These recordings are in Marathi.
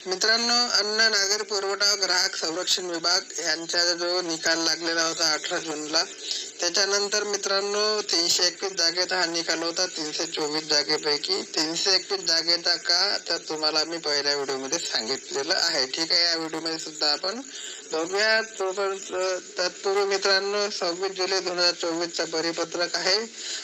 मित्रांनो अन्न नागरी पुरवठा ग्राहक संरक्षण विभाग यांचा जो निकाल लागलेला होता अठरा जूनला त्याच्यानंतर मित्रांनो तीनशे एकवीस जागेचा हा निकाल होता तीनशे चोवीस जागेपैकी. तीनशे एकवीस जागेचा का? तर तुम्हाला मी पहिल्या व्हिडिओमध्ये सांगितलेलं आहे. ठीक आहे या व्हिडिओमध्ये सुद्धा आपण बघूया तोपर्यंत तत्पूर्वी मित्रांनो सव्वीस जुलै दोन हजार चोवीसचा परिपत्रक आहे.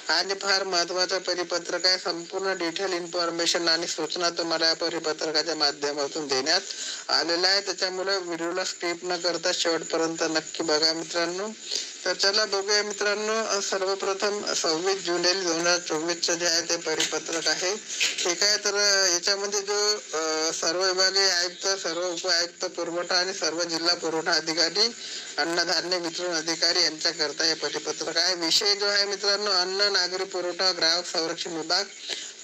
आणि फार महत्त्वाचा परिपत्रक आहे. संपूर्ण डिटेल इन्फॉर्मेशन आणि सूचना तुम्हाला या परिपत्रकाच्या माध्यमातून देण्यात आलेल्या आहे त्याच्यामुळे व्हिडिओला स्किप न करता शेवटपर्यंत नक्की बघा मित्रांनो. तर चला बघूया मित्रांनो सर्वप्रथम सव्वीस जुलै दोन हजार चोवीसचं जे आहे ते परिपत्रक आहे. ठीक आहे तर याच्यामध्ये जो सर्व विभागीय आयुक्त सर्व उप आयुक्त पुरवठा आणि सर्व जिल्हा पुरवठा अधिकारी अन्नधान्य वितरण अधिकारी यांच्याकरता हे परिपत्रक आहे. विषय जो आहे मित्रांनो अन्न नागरी पुरवठा ग्राहक संरक्षण विभाग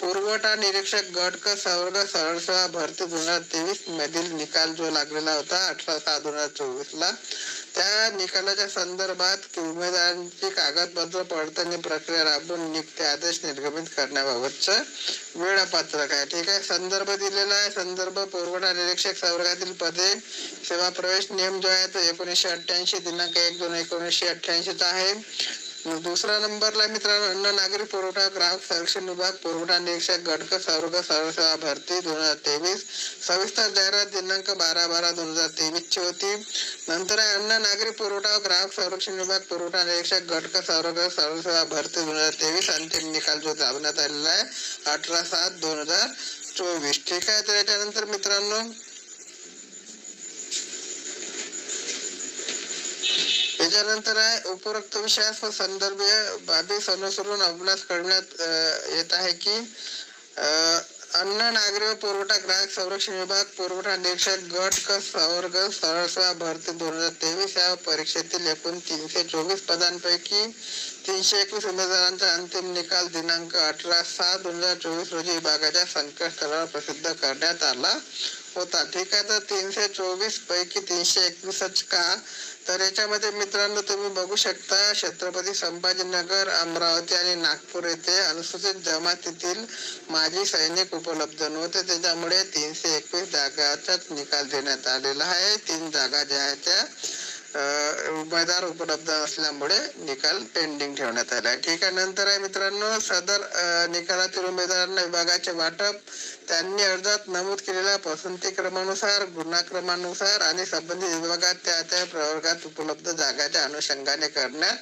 पुरवठा निरीक्षक गट क संवर्ग सरळ भरती दोन हजार तेवीस मधील निकाल जो लागलेला होता अठरा सहा दोन हजार चोवीस ला. त्या निकालाच्या संदर्भात उमेदवारांची कागदपत्र पडताळणी प्रक्रिया राबवून नियुक्ती आदेश निर्गमित करण्याबाबतचं वेळापत्रक आहे. ठीक आहे? संदर्भ दिलेला आहे. संदर्भ पुरवठा निरीक्षक संवर्गातील पदे सेवा प्रवेश नियम जो आहे तो एकोणीसशे अठ्ठ्याऐंशी दिनांक एक दोन एकोणीसशे अठ्ठ्याऐंशीचा आहे. दुसरा नंबरला मित्रांनो अन्न नागरी पुरवठा ग्राहक संरक्षण विभाग पुरवठा निरीक्षक गटक सर्व सरसेवा सेवा भरती दोन हजार तेवीस सविस्तर जाहिरात दिनांक बारा बारा दोन हजार तेवीस ची होती. नंतर आहे अन्न नागरी पुरवठा ग्राहक संरक्षण विभाग पुरवठा निरीक्षक गटक सर्व सरसेवा भरती दोन हजार तेवीस अंतिम निकाल जो लावण्यात आलेला आहे अठरा सात दोन हजार चोवीस. ठीक आहे तर याच्यानंतर मित्रांनो त्याच्यानंतर आहे उपरोक्त विषयास व संदर्भीय बाबी अनुसरून अभ्यास करण्यात येत आहे की अन्न नागरी व पुरवठा ग्राहक संरक्षण विभाग पुरवठा निरीक्षक गट क संवर्ग सरळ सेवा भरती दोन हजार तेवीस या परीक्षेतील एकूण तीनशे चोवीस पदांपैकी तीनशे एकवीस उमेदवारांचा अंतिम निकाल दिनांक अठरा सहा दोन हजार चोवीस रोजी विभागाच्या संकेतस्थळावर प्रसिद्ध करण्यात आला. होता. ठीक आहे तर तीनशे चोवीस पैकी तीनशे एकवीसच का? तर याच्यामध्ये मित्रांनो तुम्ही बघू शकता छत्रपती संभाजीनगर अमरावती आणि नागपूर येथे अनुसूचित जमातीतील माजी सैनिक उपलब्ध नव्हते. त्याच्यामुळे तीनशे एकवीस जागाचाच निकाल देण्यात आलेला आहे. तीन जागा ज्या आहेत त्या उमेदवार उपलब्ध असल्यामुळे निकाल पेंडिंग ठेवण्यात आला. आहे ठीक आहे नंतर आहे मित्रांनो सदर निकालातील उमेदवारांना विभागाचे वाटप त्यांनी अर्जात नमूद केलेल्या पसंती क्रमानुसार गुणाक्रमानुसार आणि संबंधित विभागात त्या त्या प्रवर्गात उपलब्ध जागाच्या अनुषंगाने करण्यात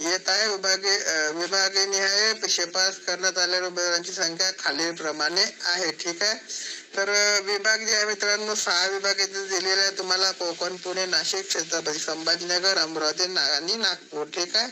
येत आहे. विभागे अं, विभागनिहाय शिफारस करण्यात आलेल्या उमेदवारांची संख्या खालीलप्रमाणे आहे. ठीक आहे? तर विभाग जे आहे मित्रांनो सहा विभाग इथे दिलेले आहे तुम्हाला कोकण पुणे नाशिक छत्रपती संभाजीनगर अमरावती आणि नागपूर ठीक आहे?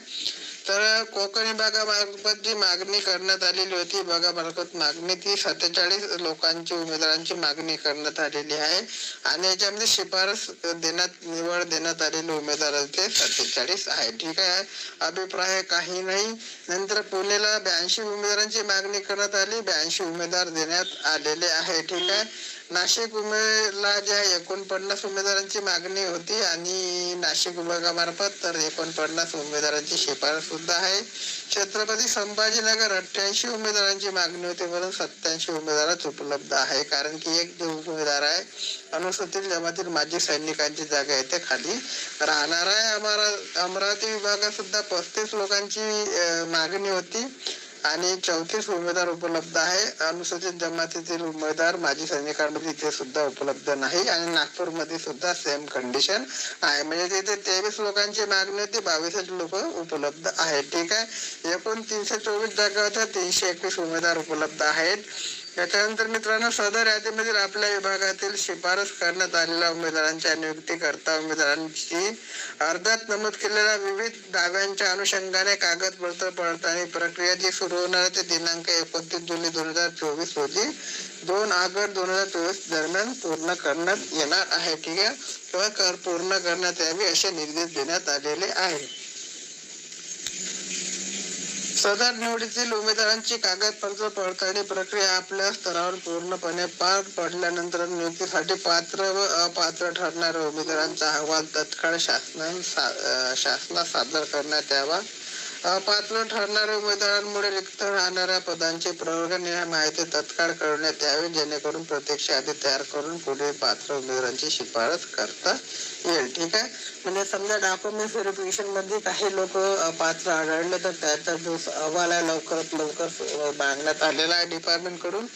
तर कोकणी कोकण जी मागणी करण्यात आलेली होती. विभागामार्फत मागणी ती सत्तेचाळीस लोकांची उमेदवारांची मागणी करण्यात आलेली आहे. आणि याच्यामध्ये शिफारस देण्यात निवड देण्यात आलेले उमेदवार ते सत्तेचाळीस आहे. ठीक आहे. अभिप्राय काही नाही. नंतर पुणेला ब्याऐंशी उमेदवारांची मागणी करण्यात आली. ब्याऐंशी उमेदवार देण्यात आलेले आहे. ठीक आहे. नाशिक उमेदला जे आहे एकोणपन्नास उमेदवारांची मागणी होती आणि नाशिक विभागामार्फत तर एकोणपन्नास उमेदवारांची शिफारस सुद्धा आहे. छत्रपती संभाजीनगर अठ्ठ्याऐंशी उमेदवारांची मागणी होती म्हणून सत्याऐंशी उमेदवारच उपलब्ध आहे. कारण की एक जो उमेदवार आहे अनुसूचित जमातील माजी सैनिकांची जागा येथे खाली राहणार आहे. अमरा अमरावती विभागात सुद्धा पस्तीस लोकांची मागणी होती. आणि चौतीस उमेदवार उपलब्ध आहे. अनुसूचित जमातीतील उमेदवार माजी सैनिकांमध्ये इथे सुद्धा उपलब्ध नाही आणि नागपूरमध्ये सुद्धा सेम कंडिशन आहे. म्हणजे तिथे तेवीस लोकांची मागणी होती बावीसच लोक उपलब्ध आहेत. ठीक आहे. एकूण तीनशे चोवीस जागा होत्या तीनशे एकवीस उमेदवार उपलब्ध आहेत. त्याच्यानंतर मित्रांनो सदर यादीमधील आपल्या विभागातील शिफारस करण्यात आलेल्या उमेदवारांच्या नियुक्तीकरता उमेदवारांची अर्जात नमूद केलेल्या विविध दाव्यांच्या अनुषंगाने कागदपत्र पडताळणी प्रक्रिया जी सुरू होणार ते दिनांक एकोणतीस जुलै दोन हजार चोवीस रोजी दोन ऑगस्ट दोन हजार चोवीस दरम्यान पूर्ण करण्यात येणार आहे. ठीक आहे? किंवा कर पूर्ण करण्यात यावी असे निर्देश देण्यात आलेले आहे सदर निवडीतील उमेदवारांची कागदपत्र पडताळणी प्रक्रिया आपल्या स्तरावर पूर्णपणे पार पडल्यानंतर नियुक्तीसाठी पात्र व अपात्र ठरणाऱ्या उमेदवारांचा अहवाल तत्काळ शासना शासनास सादर करण्यात यावा. अपात्र ठरणाऱ्या उमेदवारांमुळे रिक्त राहणाऱ्या पदांची प्रवर्ग माहिती तत्काळ कळवण्यात यावी जेणेकरून प्रत्यक्ष यादी तयार करून पुढे पात्र उमेदवारांची शिफारस करता येईल. ठीक आहे? म्हणजे समजा डॉक्युमेंट व्हेरिफिकेशनमध्ये काही लोक पात्र आढळले तर त्याचा जो अहवाल आहे लवकरात लवकर मागण्यात आलेला आहे डिपार्टमेंटकडून.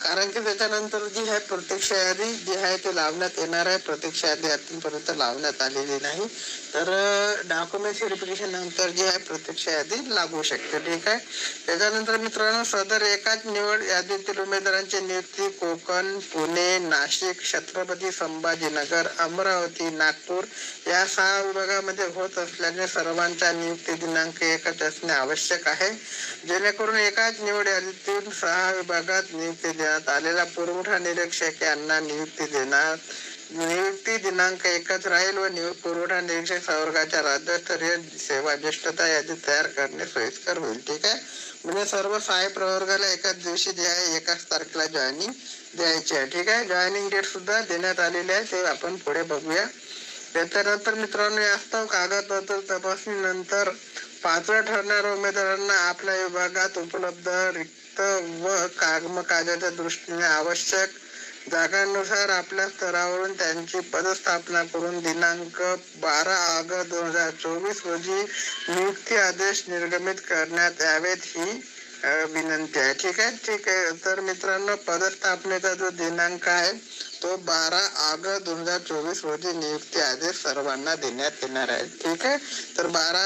कारण की त्याच्यानंतर जी आहे प्रत्यक्ष यादी जी आहे ते लावण्यात येणार आहे. प्रत्यक्ष यादी अजूनपर्यंत लावण्यात आलेली नाही. तर डॉक्युमेंट व्हेरिफिकेशन नंतर जी आहे प्रत्यक्ष यादी लागू शकते. ठीक आहे? त्याच्यानंतर मित्रांनो सदर एकाच निवड यादीतील उमेदवारांची नियुक्ती कोकण पुणे नाशिक छत्रपती संभाजीनगर अमरावती नागपूर या सहा विभागामध्ये होत असल्याने सर्वांचा नियुक्ती दिनांक एकच असणे आवश्यक आहे. जेणेकरून एकाच निवड यादीतील सहा विभागात नियुक्ती देण्यात आलेला पुरवठा निरीक्षक यांना नियुक्ती देणार. नियुक्ती दिनांक एकच राहील व पुरवठा निरीक्षक संवर्गाच्या राज्यस्तरीय सेवा ज्येष्ठता यादी तयार करणे सोयीस्कर होईल. ठीक आहे? म्हणजे सर्व सहाय्य प्रवर्गाला एकाच दिवशी जे आहे एकाच तारखेला जॉईनिंग द्यायची आहे. ठीक आहे? जॉईनिंग डेट सुद्धा देण्यात आलेली आहे. ते आपण पुढे बघूया. त्याच्यानंतर मित्रांनो यास्तव कागदपत्र तपासणी नंतर पात्र ठरणाऱ्या उमेदवारांना आपल्या विभागात उपलब्ध रिक्त व कामकाजाच्या दृष्टीने आवश्यक जागांनुसार आपल्या स्तरावरून त्यांची पदस्थापना करून दिनांक बारा ऑगस्ट दोन हजार चोवीस रोजी नियुक्ती आदेश निर्गमित करण्यात यावेत ही विनंती आहे. ठीक आहे? ठीक आहे. तर मित्रांनो पदस्थापनेचा जो दिनांक आहे तो बारा ऑगस्ट दोन हजार चोवीस रोजी नियुक्ती आदेश सर्वांना देण्यात येणार आहे. ठीक आहे? तर बारा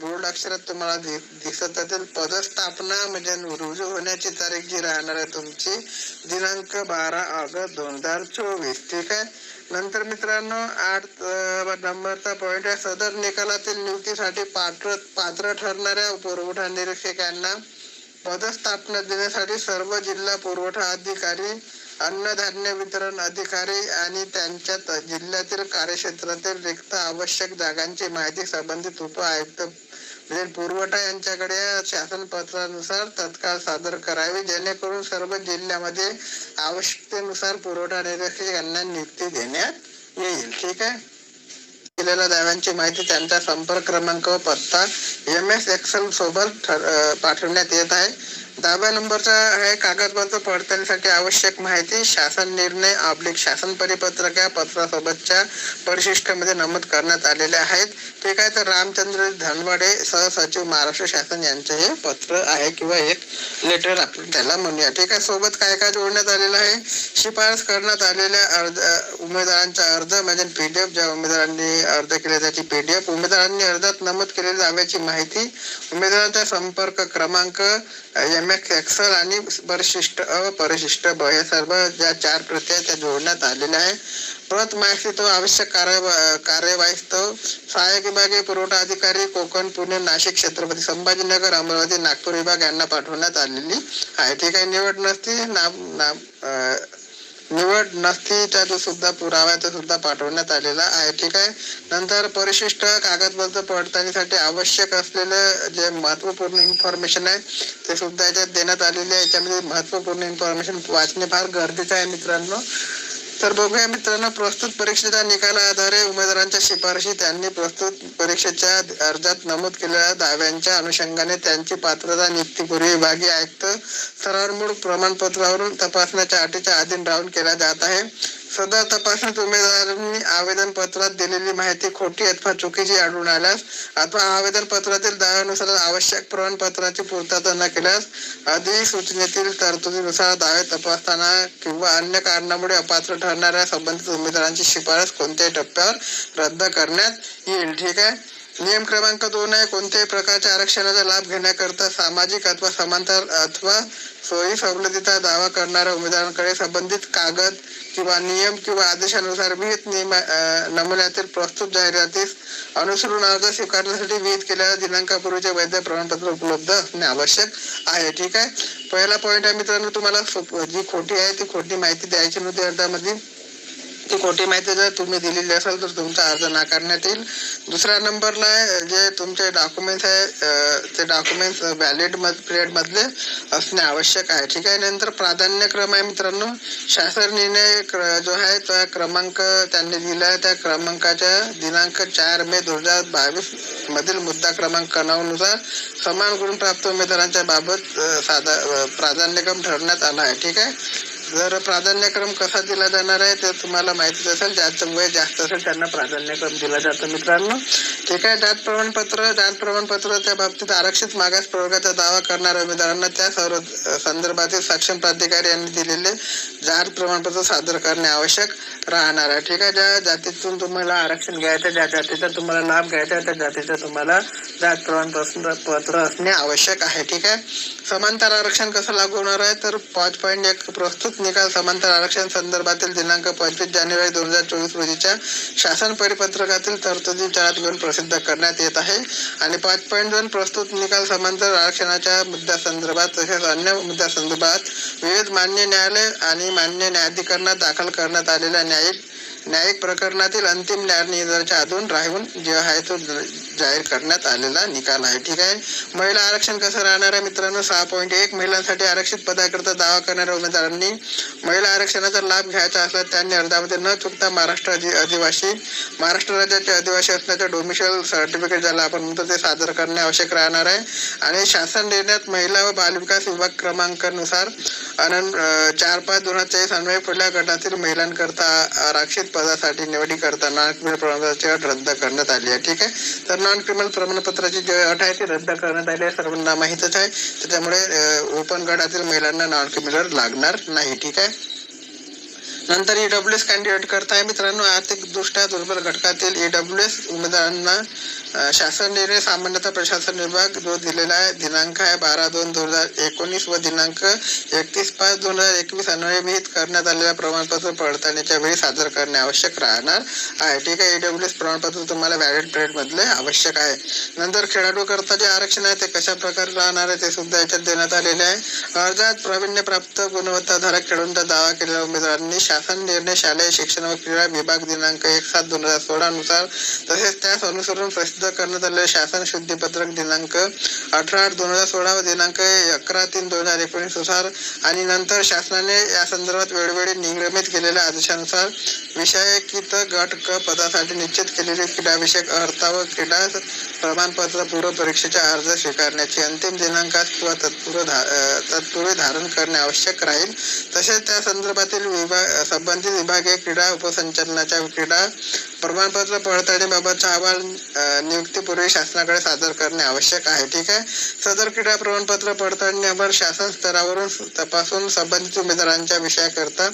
बोर्ड अक्षरात तुम्हाला दिसत असेल. पदस्थापना म्हणजे रुजू होण्याची तारीख जी राहणार आहे तुमची दिनांक बारा ऑगस्ट दोन हजार चोवीस. ठीक आहे? नंतर मित्रांनो आठ नंबरचा पॉईंट आहे. सदर निकालातील नियुक्तीसाठी पात्र पात्र ठरणाऱ्या पुरवठा निरीक्षकांना पदस्थापना देण्यासाठी सर्व जिल्हा पुरवठा अधिकारी अन्नधान्य वितरण अधिकारी आणि त्यांच्या जिल्ह्यातील कार्यक्षेत्रातील रिक्त आवश्यक जागांची माहिती संबंधित उप आयुक्त म्हणजे पुरवठा यांच्याकडे शासन पत्रानुसार तत्काळ सादर करावी जेणेकरून सर्व जिल्ह्यामध्ये आवश्यकतेनुसार पुरवठा निरीक्षक यांना नियुक्ती देण्यात येईल. ठीक आहे? दिलेल्या दाव्यांची माहिती त्यांचा संपर्क क्रमांक व पत्ता एम एस एक्सेल सोबत ठर- पाठवण्यात येत आहे. दहाव्या नंबरचा आहे कागदपत्र पडताळणीसाठी आवश्यक माहिती शासन निर्णय ऑब्लिक शासन परिपत्रक या पत्रासोबतच्या परिशिष्टामध्ये नमूद करण्यात आलेले आहेत. ठीक आहे तर रामचंद्र धनवडे सहसचिव महाराष्ट्र शासन यांचे हे पत्र आहे किंवा एक लेटर आपण त्याला म्हणूया. ठीक आहे सोबत काय काय जोडण्यात आलेलं आहे? शिफारस करण्यात आलेल्या अर्ज उमेदवारांचा अर्ज म्हणजे पीडीएफ ज्या उमेदवारांनी अर्ज केले त्याची पीडीएफ उमेदवारांनी अर्जात नमूद केलेल्या दाव्याची माहिती उमेदवारांचा संपर्क क्रमांक एम एक्स एक्सल आणि परिशिष्ट अपरिशिष्ट ब हे सर्व ज्या चार प्रती आहेत त्या जोडण्यात आलेल्या आहे प्रत माहिती तो आवश्यक कार्य कार्यवाहीस्तव सहाय्यक विभागीय पुरवठा अधिकारी कोकण पुणे नाशिक छत्रपती संभाजीनगर अमरावती नागपूर विभाग यांना पाठवण्यात आलेली आहे. ठीक आहे निवड नसती नाम नाम निवड नसतीचा जो सुद्धा पुरावा आहे तो सुद्धा पाठवण्यात आलेला आहे. ठीक आहे? नंतर परिशिष्ट कागदपत्र पडताळणीसाठी आवश्यक असलेलं जे महत्त्वपूर्ण इन्फॉर्मेशन आहे ते सुद्धा याच्यात देण्यात आलेले आहे. याच्यामध्ये महत्त्वपूर्ण इन्फॉर्मेशन वाचणे फार गरजेचं आहे मित्रांनो. तर बघूया मित्रांनो प्रस्तुत परीक्षेच्या निकाला आधारे उमेदवारांच्या शिफारशी त्यांनी प्रस्तुत परीक्षेच्या अर्जात नमूद केलेल्या दाव्यांच्या अनुषंगाने त्यांची पात्रता नियुक्तीपूर्वी विभागीय आयुक्त स्तरावर प्रमाणपत्रावरून तपासण्याच्या अटीच्या अधीन राहून केला जात आहे. सदर तपासणीत उमेदवारांनी आवेदन पत्रात दिलेली माहिती खोटी अथवा चुकीची आढळून आल्यास अथवा आवेदन पत्रातील दाव्यानुसार आवश्यक प्रमाणपत्राची पूर्तता न केल्यास अधिसूचनेतील तरतुदीनुसार दावे तपासताना किंवा अन्य कारणामुळे अपात्र ठरणाऱ्या संबंधित उमेदवारांची शिफारस कोणत्याही टप्प्यावर रद्द करण्यात येईल ठीक आहे? नियम क्रमांक दोन आहे कोणत्याही प्रकारच्या आरक्षणाचा लाभ घेण्याकरता सामाजिक अथवा समांतर अथवा सोयी सवलतीचा दावा करणाऱ्या उमेदवारांकडे संबंधित कागद किंवा नियम किंवा आदेशानुसार विहित नियम नमुन्यातील प्रस्तुत जाहिरातीस अनुसरून अर्ज स्वीकारण्यासाठी विहित केलेल्या दिनांकापूर्वीचे वैध प्रमाणपत्र उपलब्ध असणे आवश्यक आहे. ठीक आहे? पहिला पॉईंट आहे मित्रांनो तुम्हाला जी खोटी आहे ती खोटी माहिती द्यायची नव्हती अर्जामध्ये ती खोटी माहिती जर तुम्ही दिलेली असेल तर तुमचा अर्ज नाकारण्यात येईल. दुसऱ्या नंबरला जे तुमचे डॉक्युमेंट्स आहे ते डॉक्युमेंट्स व्हॅलिड पिरियड पिरियडमधले असणे आवश्यक आहे. ठीक आहे? नंतर प्राधान्यक्रम आहे मित्रांनो. शासन निर्णय क्र- जो आहे तो क्रमांक त्यांनी दिला आहे. त्या क्रमांकाच्या दिनांक चार मे दोन हजार बावीस मधील मुद्दा क्रमांक नऊनुसार समान गुण प्राप्त उमेदवारांच्या बाबत साधा प्राधान्यक्रम ठरवण्यात आला आहे. ठीक आहे? जर प्राधान्यक्रम कसा दिला जाणार आहे ते तुम्हाला माहितीच असेल. ज्याचं वय जास्त असेल त्यांना प्राधान्यक्रम दिला जातं मित्रांनो. ठीक आहे जात प्रमाणपत्र जात प्रमाणपत्राच्या बाबतीत आरक्षित मागास प्रवर्गाचा दावा करणाऱ्या उमेदवारांना त्या सर्व संदर्भातील सक्षम प्राधिकारी यांनी दिलेले जात प्रमाणपत्र सादर करणे आवश्यक राहणार आहे. ठीक आहे ज्या जातीतून तुम्हाला आरक्षण घ्यायचं ज्या जातीचा तुम्हाला लाभ घ्यायचा आहे, त्या जातीचं तुम्हाला जात प्रमाणपत्र पत्र असणे आवश्यक आहे. ठीक आहे समांतर आरक्षण कसं लागू होणार आहे? तर पाच पॉईंट एक प्रस्तुत निकाल समांतर आरक्षण संदर्भातील दिनांक पंचवीस जानेवारी दोन हजार चोवीस रोजीच्या शासन परिपत्रकातील तरतुदी चारात घेऊन प्रसिद्ध करण्यात येत आहे. आणि पाच पॉईंट दोन प्रस्तुत निकाल समांतर आरक्षणाच्या मुद्द्यासंदर्भात तसेच अन्य मुद्द्यासंदर्भात विविध मान्य न्यायालय आणि मान्य न्यायाधिकरणात दाखल करण्यात आलेल्या न्यायिक न्यायिक प्रकरणातील अंतिम न्यायनिर्णयाच्या अधून राहून जे आहे तो जाहीर करण्यात आलेला निकाल आहे. ठीक आहे? महिला आरक्षण कसं राहणार आहे मित्रांनो? सहा पॉईंट एक. महिलांसाठी आरक्षित पदाकरता दावा करणाऱ्या उमेदवारांनी महिला आरक्षणाचा लाभ घ्यायचा असला त्यांनी अर्जामध्ये न चुकता महाराष्ट्र आदिवासी महाराष्ट्र राज्याचे आदिवासी असण्याचे डोमिशियल सर्टिफिकेट ज्याला आपण म्हणतो ते सादर करणे आवश्यक राहणार आहे. आणि शासन निर्णयात महिला व बालविकास विभाग क्रमांकानुसार अनन चार पाच दोन हजार तेवीस अन्वये पुढल्या गटातील महिलांकरता आरक्षित पदासाठी निवडी करता नॉन क्रिमिनल प्रमाणपत्राची अट रद्द करण्यात आली आहे. ठीक आहे? तर नॉन क्रिमिनल प्रमाणपत्राची जी अट आहे ती रद्द करण्यात आली आहे. सर्वांना माहीतच आहे. त्याच्यामुळे ओपन गटातील महिलांना नॉन क्रिमिनल लागणार नाही. ठीक आहे? नंतर ईडब्ल्यू एस कॅन्डिडेट करताय मित्रांनो. आर्थिक दृष्ट्या दुर्बल घटकातील ईडब्ल्यू एस उमेदवारांना शासन निर्णय सामान्यतः प्रशासन विभाग जो दिलेला आहे दिनांक आहे बारा दोन दोन हजार एकोणीस व दिनांक एकतीस पाच दोन हजार एकवीस अन्वये करण्यात आलेल्या प्रमाणपत्र पडताळणीच्या वेळी सादर करणे आवश्यक राहणार आहे. ठीक आहे ईडब्ल्यू एस प्रमाणपत्र तुम्हाला व्हॅलिड पिरियडमधले आवश्यक आहे. नंतर खेळाडूकरता जे आरक्षण आहे ते कशा प्रकारे राहणार आहे ते सुद्धा याच्यात देण्यात आलेले आहे. अर्जात प्रावीण्य प्राप्त गुणवत्ताधारक खेळूंचा दावा केलेल्या उमेदवारांनी शासन निर्णय शालेय शिक्षण व क्रीडा विभाग दिनांक एक सात दोन हजार सोळा नुसार तसेच त्यास अनुसरून प्रसिद्ध करण्यात आलेले शासन शुद्धीपत्रक दिनांक अठरा आठ दोन हजार सोळा व दिनांक अकरा तीन दोन हजार एकोणीसनुसार आणि नंतर शासनाने या संदर्भात वेळोवेळी नियमित केलेल्या आदेशानुसार विषयकित गट क पदासाठी निश्चित केलेले क्रीडाविषयक अर्हता व क्रीडा प्रमाणपत्र पूर्व परीक्षेचा अर्ज स्वीकारण्याची अंतिम दिनांकात किंवा तत्पूर्व तत्पूर्वी धारण करणे आवश्यक राहील. तसेच त्या संदर्भातील विभाग संबंधित विभागीय क्रीडा उपसंचालनाच्या क्रीडा प्रमाणपत्र पडताळणीबाबतचा अहवाल नियुक्तीपूर्वी शासनाकडे सादर करणे आवश्यक आहे ठीक आहे? सदर क्रीडा प्रमाणपत्र पडताळणीवर शासन स्तरावरून तपासून संबंधित उमेदवारांच्या विषयाकरता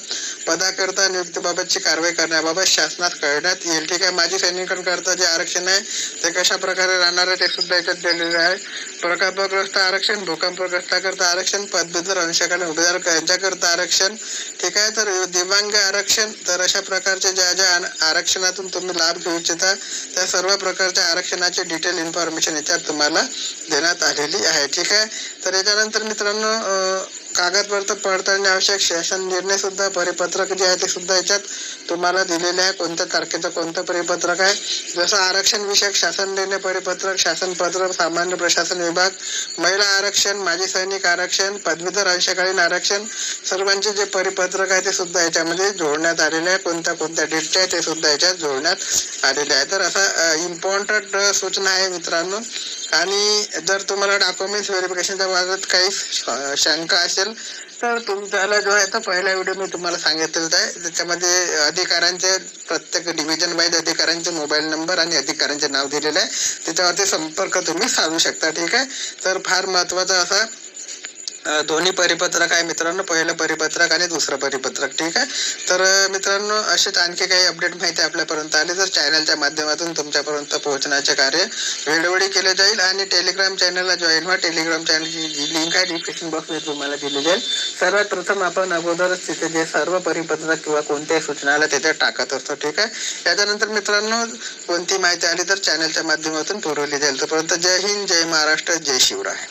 पदाकरता नियुक्तीबाबतची कारवाई करण्याबाबत शासनात कळण्यात येईल ठीक आहे? माजी सैनिकांकरता जे आरक्षण आहे ते कशा प्रकारे राहणार आहे ते सुद्धा याच्यात दिलेलं आहे. प्रकल्पग्रस्त आरक्षण भूकंपग्रस्ताकरता आरक्षण पदवीधर अंशकाने उमेदवार यांच्याकरता आरक्षण ठीक आहे? तर दिव्यांग आरक्षण तर अशा प्रकारचे ज्या ज्या आरक्षणातून तुम्ही लाभ घेऊ इच्छिता त्या सर्व प्रकारच्या आरक्षणाची डिटेल इन्फॉर्मेशन याच्यात तुम्हाला देण्यात आलेली आहे. ठीक आहे? तर याच्यानंतर मित्रांनो कागदपत्र पडताळणे आवश्यक शासन निर्णय सुद्धा परिपत्रक जे आहे ते सुद्धा याच्यात तुम्हाला दिलेले आहे. कोणत्या तारखेचं कोणतं परिपत्रक आहे? जसं आरक्षण विषयक शासन निर्णय परिपत्रक शासन पत्र सामान्य प्रशासन विभाग महिला आरक्षण माजी सैनिक आरक्षण पदवीधर अंशकालीन आरक्षण सर्वांचे जे परिपत्रक आहे ते सुद्धा याच्यामध्ये म्हणजे जोडण्यात आलेले आहे. कोणत्या कोणत्या डेटचे आहे ते सुद्धा याच्यात जोडण्यात आलेले आहे. तर असा इम्पॉर्टंट सूचना आहे मित्रांनो. आणि जर तुम्हाला डॉक्युमेंट्स व्हेरिफिकेशनच्या बाबत काही श- शंका असेल तर तुमच्याला जो आहे तो पहिला व्हिडिओ मी तुम्हाला सांगितलेला आहे. त्याच्यामध्ये अधिकाऱ्यांचे प्रत्येक डिव्हिजन वाईज अधिकाऱ्यांचे मोबाईल नंबर आणि अधिकाऱ्यांचे नाव दिलेलं आहे. त्याच्यावरती संपर्क तुम्ही साधू शकता ठीक आहे? तर फार महत्त्वाचा असा दोन्ही परिपत्रक आहे मित्रांनो. पहिलं परिपत्रक आणि दुसरं परिपत्रक ठीक आहे? तर मित्रांनो असेच आणखी काही अपडेट माहिती आपल्यापर्यंत आली तर चॅनलच्या माध्यमातून तुमच्यापर्यंत पोहोचण्याचे कार्य वेळोवेळी केले जाईल आणि टेलिग्राम चॅनलला जॉईन व्हा. टेलिग्राम चॅनलची जी लिंक आहे डिस्क्रिप्शन बॉक्समध्ये तुम्हाला दिली जाईल. सर्वात प्रथम आपण अगोदरच तिथे जे सर्व परिपत्रक किंवा कोणत्याही सूचनाला तिथे टाकत असतो ठीक आहे? त्याच्यानंतर मित्रांनो कोणती माहिती आली तर चॅनलच्या माध्यमातून पुरवली जाईल. तोपर्यंत जय हिंद जय महाराष्ट्र जय शिवराय.